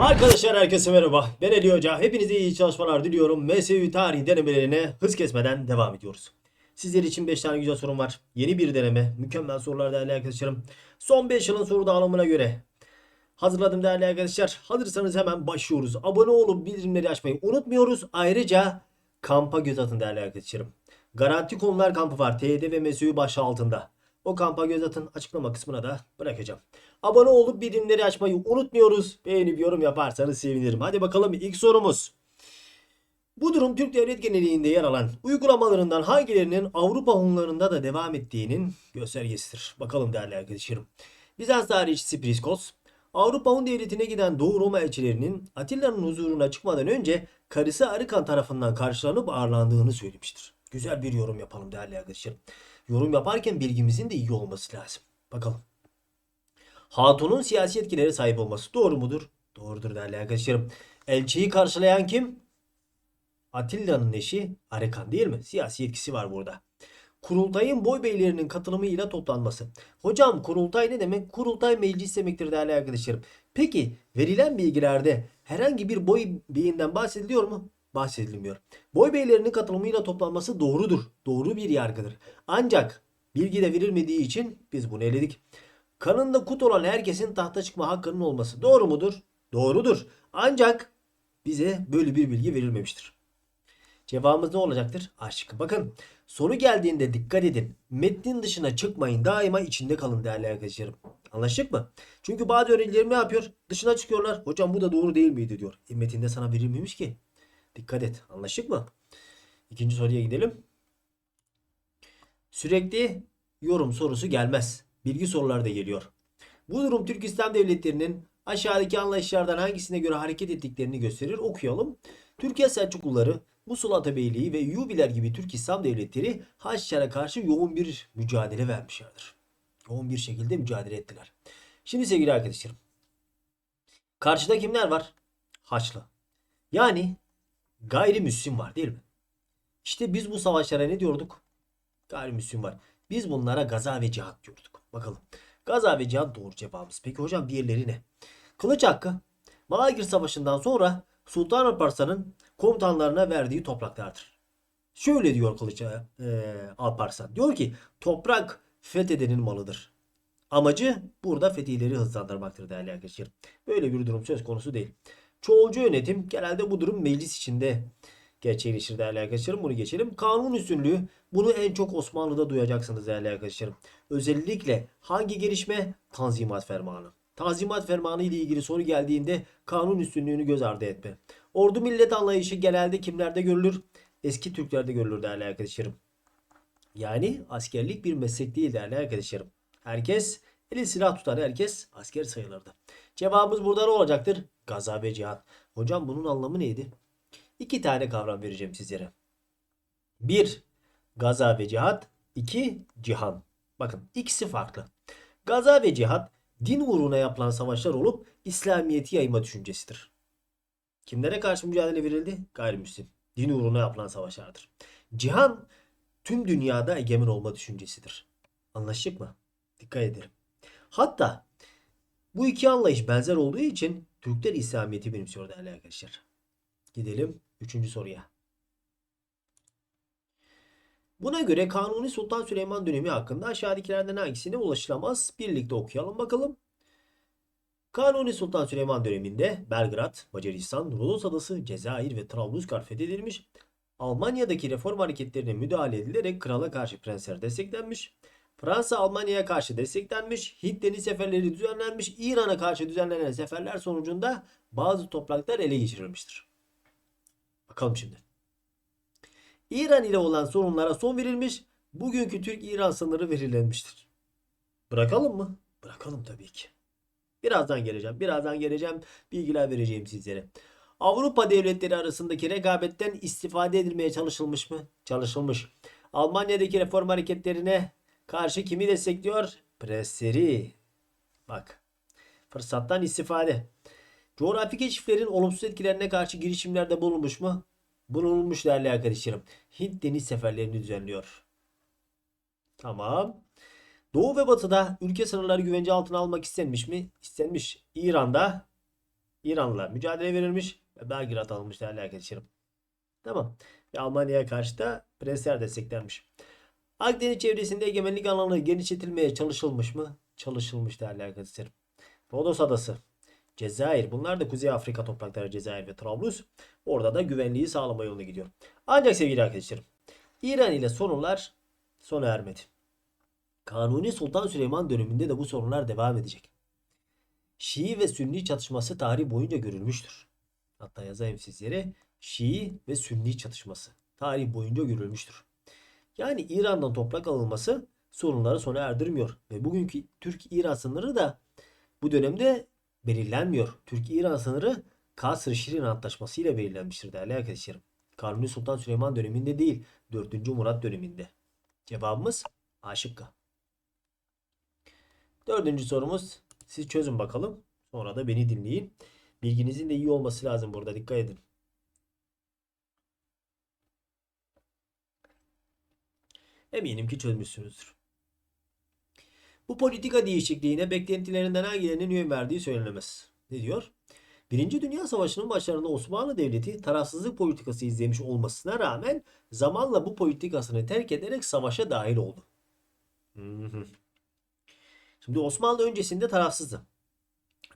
Arkadaşlar herkese merhaba. Ben Ali Hoca. Hepinize iyi çalışmalar diliyorum. MSU tarih denemelerine hız kesmeden devam ediyoruz. Sizler için 5 tane güzel sorum var. Yeni bir deneme. Mükemmel sorular değerli arkadaşlarım. Son 5 yılın soru dağılımına göre hazırladım değerli arkadaşlar. Hazırsanız hemen başlıyoruz. Abone olup bildirimleri açmayı unutmuyoruz. Ayrıca kampa göz atın değerli arkadaşlarım. Garanti konular kampı var. TYT ve MSU başlığı altında. O kampa göz atın. Açıklama kısmına da bırakacağım. Abone olup bildirimleri açmayı unutmuyoruz. Beğenip yorum yaparsanız sevinirim. Hadi bakalım ilk sorumuz. Bu durum Türk devlet geneliğinde yer alan uygulamalarından hangilerinin Avrupa Hunlarında da devam ettiğinin göstergesidir. Bakalım değerli arkadaşlarım. Bizans tarihçisi Priskos, Avrupa Hun devletine giden Doğu Roma elçilerinin Atilla'nın huzuruna çıkmadan önce karısı Arikan tarafından karşılanıp ağırlandığını söylemiştir. Güzel bir yorum yapalım değerli arkadaşlarım. Yorum yaparken bilgimizin de iyi olması lazım. Bakalım. Hatun'un siyasi etkilere sahip olması doğru mudur? Doğrudur değerli arkadaşlarım. Elçiyi karşılayan kim? Atilla'nın eşi Arikan değil mi? Siyasi etkisi var burada. Kurultayın boy beylerinin katılımıyla toplanması. Hocam kurultay ne demek? Kurultay meclis demektir değerli arkadaşlarım. Peki verilen bilgilerde herhangi bir boy beyinden bahsediliyor mu? Bahsedilmiyor. Boy beylerinin katılımıyla toplanması doğrudur. Doğru bir yargıdır. Ancak bilgi de verilmediği için biz bunu eledik. Kanında kut olan herkesin tahta çıkma hakkının olması doğru mudur? Doğrudur. Ancak bize böyle bir bilgi verilmemiştir. Cevabımız ne olacaktır? A. Bakın soru geldiğinde dikkat edin. Metnin dışına çıkmayın. Daima içinde kalın değerli arkadaşlarım. Anlaştık mı? Çünkü bazı öğrencilerim ne yapıyor? Dışına çıkıyorlar. Hocam bu da doğru değil miydi diyor. E, metinde sana verilmemiş ki. Dikkat et. Anlaştık mı? İkinci soruya gidelim. Sürekli yorum sorusu gelmez. Bilgi soruları da geliyor. Bu durum Türk İslam devletlerinin aşağıdaki anlayışlardan hangisine göre hareket ettiklerini gösterir. Okuyalım. Türkiye Selçukluları, Musul Atabeyliği ve Yubiler gibi Türk İslam devletleri Haçlılara karşı yoğun bir mücadele vermişlerdir. Yoğun bir şekilde mücadele ettiler. Şimdi sevgili arkadaşlarım. Karşıda kimler var? Haçlı. Yani gayrimüslim var değil mi? İşte biz bu savaşlara ne diyorduk? Gayrimüslim var. Biz bunlara gaza ve cihat diyorduk. Bakalım. Gaza ve cihat doğru cevabımız. Peki hocam diğerleri ne? Kılıç Hakkı Malagir Savaşı'ndan sonra Sultan Alparslan'ın komutanlarına verdiği topraklardır. Şöyle diyor Kılıç e, Alparslan. Diyor ki toprak fethedenin malıdır. Amacı burada fetihleri hızlandırmaktır değerli arkadaşlar. Böyle bir durum söz konusu değil. Çoğulcu yönetim genelde bu durum meclis içinde gerçekleşir değerli arkadaşlarım. Bunu geçelim. Kanun üstünlüğü bunu en çok Osmanlı'da duyacaksınız değerli arkadaşlarım. Özellikle hangi gelişme? Tanzimat Fermanı. Tanzimat Fermanı ile ilgili soru geldiğinde kanun üstünlüğünü göz ardı etme. Ordu millet anlayışı genelde kimlerde görülür? Eski Türklerde görülür değerli arkadaşlarım. Yani askerlik bir meslek değil değerli arkadaşlarım. Herkes eli silah tutar herkes asker sayılırdı. Cevabımız burada ne olacaktır? Gaza ve cihat. Hocam bunun anlamı neydi? İki tane kavram vereceğim sizlere. Bir, gaza ve cihat. iki cihan. Bakın ikisi farklı. Gaza ve cihat din uğruna yapılan savaşlar olup İslamiyet'i yayma düşüncesidir. Kimlere karşı mücadele verildi? Gayrimüslim. Din uğruna yapılan savaşlardır. Cihan tüm dünyada egemen olma düşüncesidir. Anlaştık mı? Dikkat edelim. Hatta bu iki anlayış benzer olduğu için Türkler İslamiyet'i benimsiyor değerli arkadaşlar. Gidelim üçüncü soruya. Buna göre Kanuni Sultan Süleyman dönemi hakkında aşağıdakilerden hangisine ulaşılamaz? Birlikte okuyalım bakalım. Kanuni Sultan Süleyman döneminde Belgrad, Macaristan, Rodos Adası, Cezayir ve Trablusgarp fethedilmiş. Almanya'daki reform hareketlerine müdahale edilerek krala karşı prensler desteklenmiş. Fransa Almanya'ya karşı desteklenmiş. Hint deniz seferleri düzenlenmiş. İran'a karşı düzenlenen seferler sonucunda bazı topraklar ele geçirilmiştir. Bakalım şimdi. İran ile olan sorunlara son verilmiş. Bugünkü Türk-İran sınırı belirlenmiştir. Bırakalım mı? Bırakalım tabii ki. Birazdan geleceğim. Birazdan geleceğim. Bilgiler vereceğim sizlere. Avrupa devletleri arasındaki rekabetten istifade edilmeye çalışılmış mı? Çalışılmış. Almanya'daki reform hareketlerine karşı kimi destekliyor? Presleri. Bak. Fırsattan istifade. Coğrafi keşiflerin olumsuz etkilerine karşı girişimlerde bulunmuş mu? Bulunmuş değerli arkadaşlarım. Hint deniz seferlerini düzenliyor. Tamam. Doğu ve batıda ülke sınırları güvence altına almak istenmiş mi? İstenmiş. İran'da İran'la mücadele verilmiş ve Belgrad alınmış değerli arkadaşlarım. Tamam. Ve Almanya'ya karşı da prensler desteklenmiş. Akdeniz çevresinde egemenlik alanı genişletilmeye çalışılmış mı? Çalışılmış değerli arkadaşlarım. Rodos Adası, Cezayir. Bunlar da Kuzey Afrika toprakları Cezayir ve Trablus. Orada da güvenliği sağlama yoluna gidiyor. Ancak sevgili arkadaşlarım İran ile sorunlar sona ermedi. Kanuni Sultan Süleyman döneminde de bu sorunlar devam edecek. Şii ve Sünni çatışması tarih boyunca görülmüştür. Hatta yazayım sizlere Şii ve Sünni çatışması tarih boyunca görülmüştür. Yani İran'dan toprak alınması sorunları sona erdirmiyor. Ve bugünkü Türk-İran sınırı da bu dönemde belirlenmiyor. Türk-İran sınırı Kasr-Şirin Antlaşması ile belirlenmiştir değerli arkadaşlarım. Kanuni Sultan Süleyman döneminde değil, 4. Murat döneminde. Cevabımız A şıkkı. Dördüncü sorumuz. Siz çözün bakalım. Sonra da beni dinleyin. Bilginizin de iyi olması lazım burada. Dikkat edin. Eminim ki çözmüşsünüzdür. Bu politika değişikliğine beklentilerinden hangilerinin yön verdiği söylenemez. Ne diyor? Birinci Dünya Savaşı'nın başlarında Osmanlı Devleti tarafsızlık politikası izlemiş olmasına rağmen zamanla bu politikasını terk ederek savaşa dahil oldu. Şimdi Osmanlı öncesinde tarafsızdı.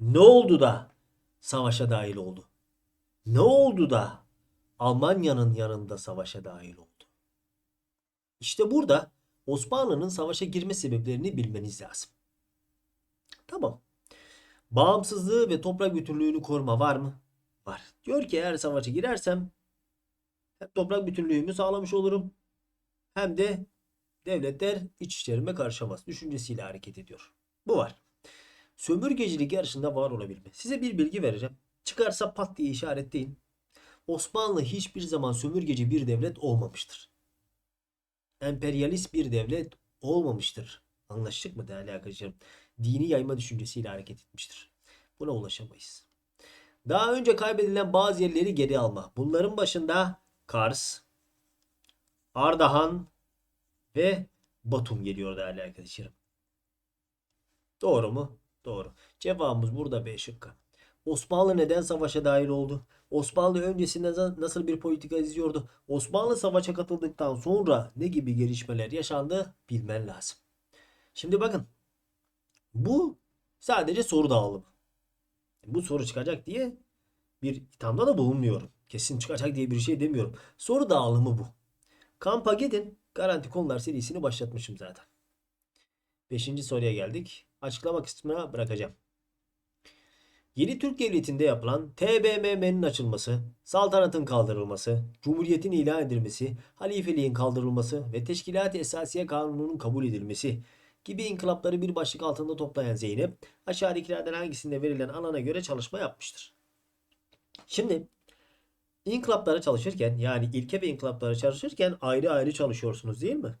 Ne oldu da savaşa dahil oldu? Ne oldu da Almanya'nın yanında savaşa dahil oldu? İşte burada Osmanlı'nın savaşa girme sebeplerini bilmeniz lazım. Tamam. Bağımsızlığı ve toprak bütünlüğünü koruma var mı? Var. Diyor ki eğer savaşa girersem hem toprak bütünlüğümü sağlamış olurum hem de devletler iç işlerime karışamaz düşüncesiyle hareket ediyor. Bu var. Sömürgecilik yarışında var olabilme. Size bir bilgi vereceğim. Çıkarsa pat diye işaretleyin. Osmanlı hiçbir zaman sömürgeci bir devlet olmamıştır. Emperyalist bir devlet olmamıştır. Anlaştık mı değerli arkadaşlarım? Dini yayma düşüncesiyle hareket etmiştir. Buna ulaşamayız. Daha önce kaybedilen bazı yerleri geri alma. Bunların başında Kars, Ardahan ve Batum geliyor değerli arkadaşlarım. Doğru mu? Doğru. Cevabımız burada B şıkkı. Osmanlı neden savaşa dahil oldu? Osmanlı öncesinde nasıl bir politika izliyordu? Osmanlı savaşa katıldıktan sonra ne gibi gelişmeler yaşandı bilmen lazım. Şimdi bakın. Bu sadece soru dağılımı. Bu soru çıkacak diye bir ithamda da bulunmuyorum. Kesin çıkacak diye bir şey demiyorum. Soru dağılımı bu. Kampa gidin. Garanti konular serisini başlatmışım zaten. Beşinci soruya geldik. Açıklama kısmına bırakacağım. Yeni Türk Devleti'nde yapılan TBMM'nin açılması, saltanatın kaldırılması, cumhuriyetin ilan edilmesi, halifeliğin kaldırılması ve Teşkilat-ı Esasiye Kanunu'nun kabul edilmesi gibi inkılapları bir başlık altında toplayan Zeynep, aşağıdakilerden hangisinde verilen alana göre çalışma yapmıştır. Şimdi inkılaplara çalışırken yani ilke ve inkılaplara çalışırken ayrı ayrı çalışıyorsunuz değil mi?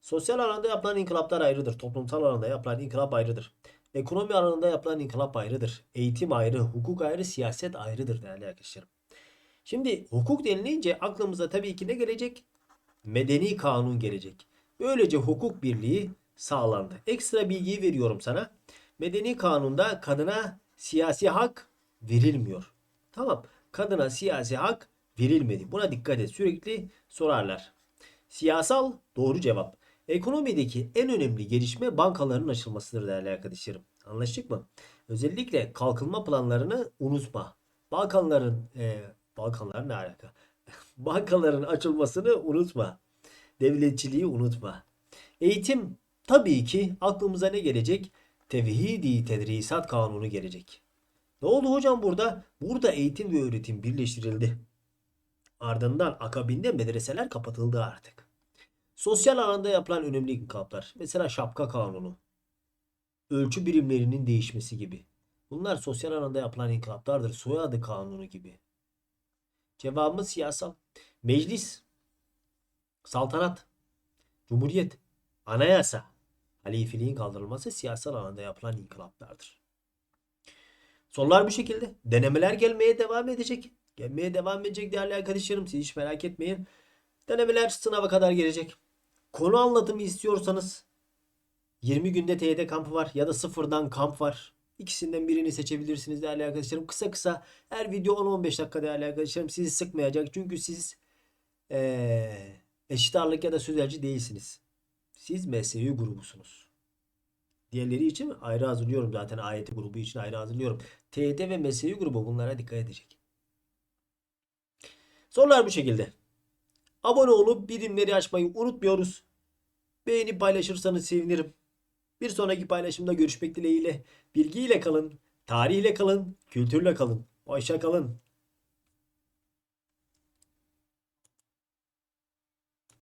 Sosyal alanda yapılan inkılaplar ayrıdır. Toplumsal alanda yapılan inkılap ayrıdır. Ekonomi alanında yapılan inkılap ayrıdır. Eğitim ayrı, hukuk ayrı, siyaset ayrıdır değerli arkadaşlarım. Şimdi hukuk denilince aklımıza tabii ki ne gelecek? Medeni kanun gelecek. Böylece hukuk birliği sağlandı. Ekstra bilgiyi veriyorum sana. Medeni kanunda kadına siyasi hak verilmiyor. Tamam. Kadına siyasi hak verilmedi. Buna dikkat et. Sürekli sorarlar. Siyasal doğru cevap. Ekonomideki en önemli gelişme bankaların açılmasıdır değerli arkadaşlarım. Anlaştık mı? Özellikle kalkınma planlarını unutma. Balkanların e, Balkanlar ne alaka? Bankaların açılmasını unutma. Devletçiliği unutma. Eğitim tabii ki aklımıza ne gelecek? Tevhidi Tedrisat Kanunu gelecek. Ne oldu hocam burada? Burada eğitim ve öğretim birleştirildi. Ardından akabinde medreseler kapatıldı artık. Sosyal alanda yapılan önemli inkılaplar. Mesela şapka kanunu. Ölçü birimlerinin değişmesi gibi. Bunlar sosyal alanda yapılan inkılaplardır. Soyadı kanunu gibi. Cevabımız siyasal. Meclis, saltanat, cumhuriyet, anayasa, halifeliğin kaldırılması siyasal alanda yapılan inkılaplardır. Sorular bu şekilde. Denemeler gelmeye devam edecek. Gelmeye devam edecek değerli arkadaşlarım. Siz hiç merak etmeyin. Denemeler sınava kadar gelecek. Konu anlatımı istiyorsanız 20 günde TYT kampı var ya da sıfırdan kamp var. İkisinden birini seçebilirsiniz değerli arkadaşlarım. Kısa kısa her video 10-15 dakika değerli arkadaşlarım. Sizi sıkmayacak. Çünkü siz eee eşit ağırlık ya da sözelci değilsiniz. Siz MSU grubusunuz. Diğerleri için ayrı hazırlıyorum zaten AYT grubu için ayrı hazırlıyorum. TYT ve MSU grubu bunlara dikkat edecek. Sorular bu şekilde. Abone olup birimleri açmayı unutmuyoruz. Beğenip paylaşırsanız sevinirim. Bir sonraki paylaşımda görüşmek dileğiyle. Bilgiyle kalın, tarihle kalın, kültürle kalın. Hoşça kalın.